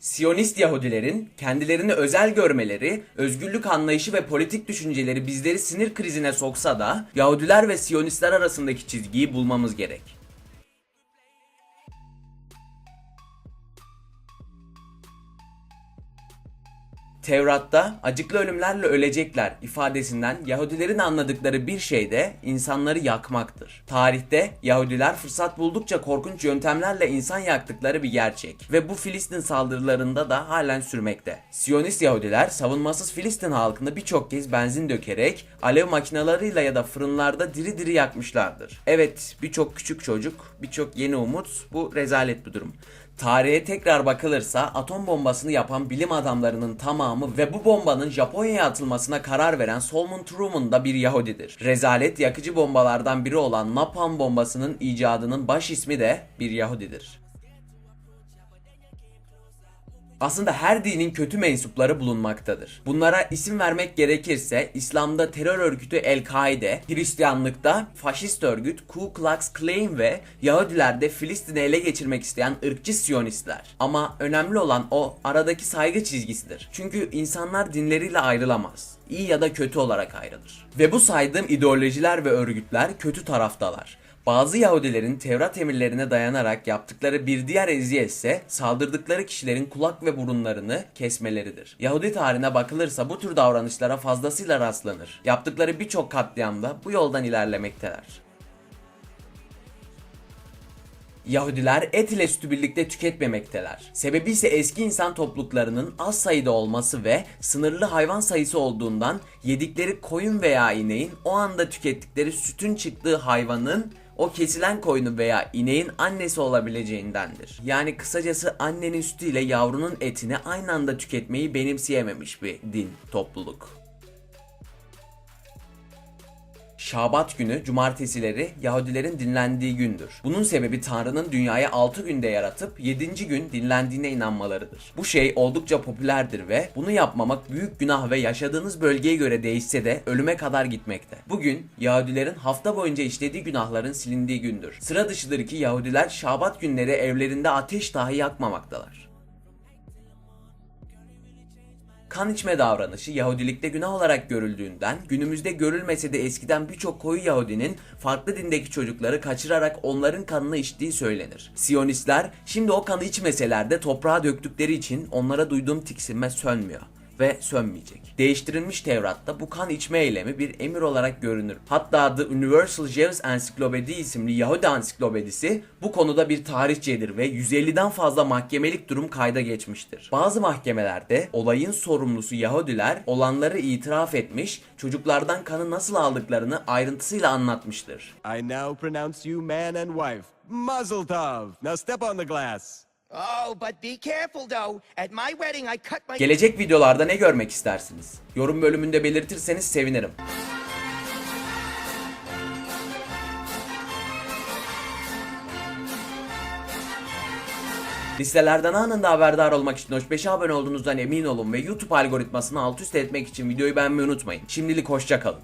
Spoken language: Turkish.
Siyonist Yahudilerin kendilerini özel görmeleri, özgürlük anlayışı ve politik düşünceleri bizleri sinir krizine soksa da Yahudiler ve Siyonistler arasındaki çizgiyi bulmamız gerek. Tevrat'ta acıklı ölümlerle ölecekler ifadesinden Yahudilerin anladıkları bir şey de insanları yakmaktır. Tarihte Yahudiler fırsat buldukça korkunç yöntemlerle insan yaktıkları bir gerçek ve bu Filistin saldırılarında da halen sürmekte. Siyonist Yahudiler savunmasız Filistin halkını birçok kez benzin dökerek alev makinalarıyla ya da fırınlarda diri diri yakmışlardır. Evet birçok küçük çocuk, birçok yeni umut bu rezalet bir durum. Tarihe tekrar bakılırsa atom bombasını yapan bilim adamlarının tamamı ve bu bombanın Japonya'ya atılmasına karar veren Solomon Truman da bir Yahudidir. Rezalet yakıcı bombalardan biri olan napalm bombasının icadının baş ismi de bir Yahudidir. Aslında her dinin kötü mensupları bulunmaktadır. Bunlara isim vermek gerekirse İslam'da terör örgütü El-Kaide, Hristiyanlıkta faşist örgüt Ku Klux Klan ve Yahudilerde Filistin'i ele geçirmek isteyen ırkçı Siyonistler. Ama önemli olan o aradaki saygı çizgisidir. Çünkü insanlar dinleriyle ayrılamaz. İyi ya da kötü olarak ayrılır. Ve bu saydığım ideolojiler ve örgütler kötü taraftalar. Bazı Yahudilerin Tevrat emirlerine dayanarak yaptıkları bir diğer eziyet ise saldırdıkları kişilerin kulak ve burunlarını kesmeleridir. Yahudi tarihine bakılırsa bu tür davranışlara fazlasıyla rastlanır. Yaptıkları birçok katliamda bu yoldan ilerlemekteler. Yahudiler et ile sütü birlikte tüketmemekteler. Sebebi ise eski insan topluluklarının az sayıda olması ve sınırlı hayvan sayısı olduğundan yedikleri koyun veya ineğin o anda tükettikleri sütün çıktığı hayvanın o kesilen koyunu veya ineğin annesi olabileceğindendir. Yani kısacası annenin sütüyle yavrunun etini aynı anda tüketmeyi benimseyememiş bir din, topluluk. Şabat günü cumartesileri Yahudilerin dinlendiği gündür. Bunun sebebi Tanrı'nın dünyayı 6 günde yaratıp 7. gün dinlendiğine inanmalarıdır. Bu şey oldukça popülerdir ve bunu yapmamak büyük günah ve yaşadığınız bölgeye göre değişse de ölüme kadar gitmekte. Bugün Yahudilerin hafta boyunca işlediği günahların silindiği gündür. Sıra dışıdır ki Yahudiler Şabat günleri evlerinde ateş dahi yakmamaktalar. Kan içme davranışı Yahudilikte günah olarak görüldüğünden günümüzde görülmese de eskiden birçok koyu Yahudinin farklı dindeki çocukları kaçırarak onların kanını içtiği söylenir. Siyonistler şimdi o kanı içmeseler de toprağa döktükleri için onlara duyduğum tiksinme sönmüyor ve sönmeyecek. Değiştirilmiş Tevrat'ta bu kan içme eylemi bir emir olarak görünür. Hatta The Universal Jews Encyclopedia isimli Yahudi ansiklopedisi bu konuda bir tarihçedir ve 150'den fazla mahkemelik durum kayda geçmiştir. Bazı mahkemelerde olayın sorumlusu Yahudiler olanları itiraf etmiş, çocuklardan kanı nasıl aldıklarını ayrıntısıyla anlatmıştır. I now pronounce you man and wife. Mazel tov. Now step on the glass. Oh. Gelecek videolarda ne görmek istersiniz? Yorum bölümünde belirtirseniz sevinirim. Listelerden anında haberdar olmak için Hoş 5'e abone olduğunuzdan emin olun ve YouTube algoritmasını alt üst etmek için videoyu beğenmeyi unutmayın. Şimdilik hoşça kalın.